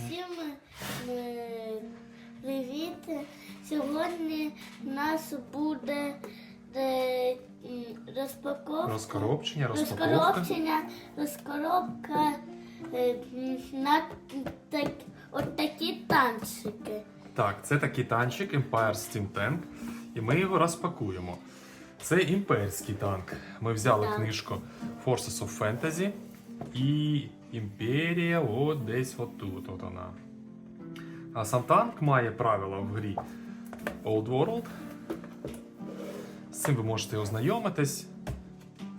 Е, Привіт. Сьогодні у нас буде е, розпаковка. Розкоробчення, розпаковка. Розкоробчення, розкоробка е, на так, от такі танчики. Так, це такий танчик Empire Steam Tank, і ми його розпакуємо. Це імперський танк. Ми взяли Так. книжку Forces of Fantasy і Імперія от десь отут. От вона. А сам танк має правила в грі Old World. З цим ви можете ознайомитись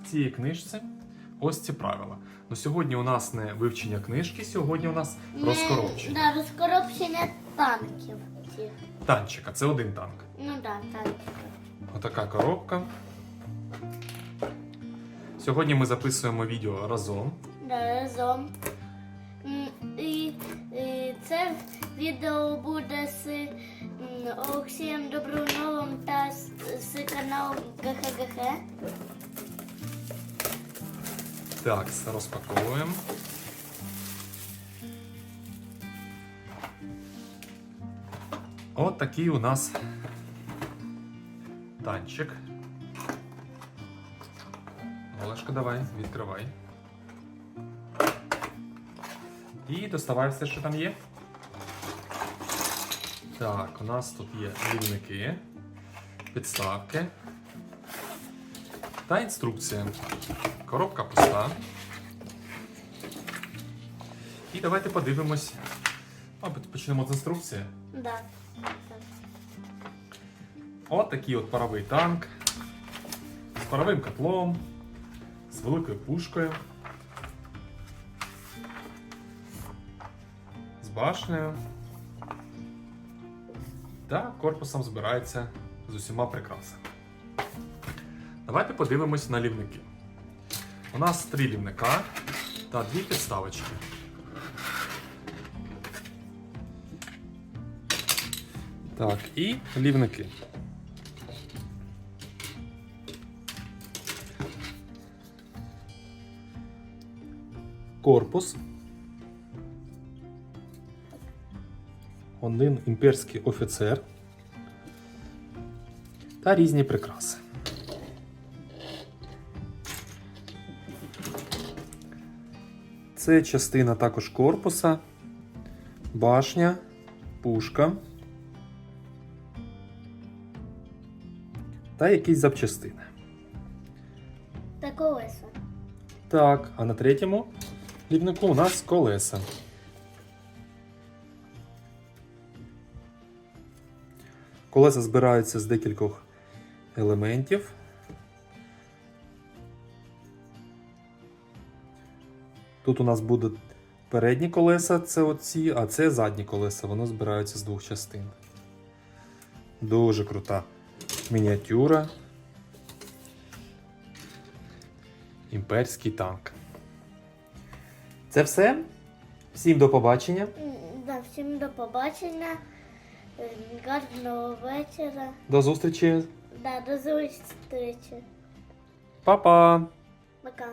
в цій книжці. Ось ці правила. Ну сьогодні у нас не вивчення книжки, сьогодні у нас Ми- розкоробчення. Да, розкоробчення танків. Танчика, це один танк. Ну так, да, танків. Отака коробка. Сьогодні ми записуємо відео разом. Да, разом. І, і це відео буде з Олексієм Добруновим та з, з каналу ГХГХ. Так, розпаковуємо. От такий у нас танчик. Олешка, давай, відкривай. І доставай все, що там є. Так, у нас тут є лівники, підставки та інструкція. Коробка пуста. І давайте подивимось. Мабуть, почнемо з інструкції. Да. От такий от паровий танк з паровим котлом, з великою пушкою, з башнею та корпусом збирається з усіма прикрасами. Давайте подивимось на лівники. У нас три лівника та дві підставочки. Так, і лівники. Корпус. Один імперський офіцер. Та різні прикраси. Це частина також корпуса, башня, пушка та якісь запчастини. Та колеса. Так, а на третьому лівнику у нас колеса. Колеса збираються з декількох елементів. Тут у нас будуть передні колеса, це оці, а це задні колеса. Воно збирається з двох частин. Дуже крута мініатюра. Імперський танк. Це все. Всім до побачення. Да, всім до побачення. Гарного вечора. До зустрічі. Да, до зустрічі. Па-па! Пока.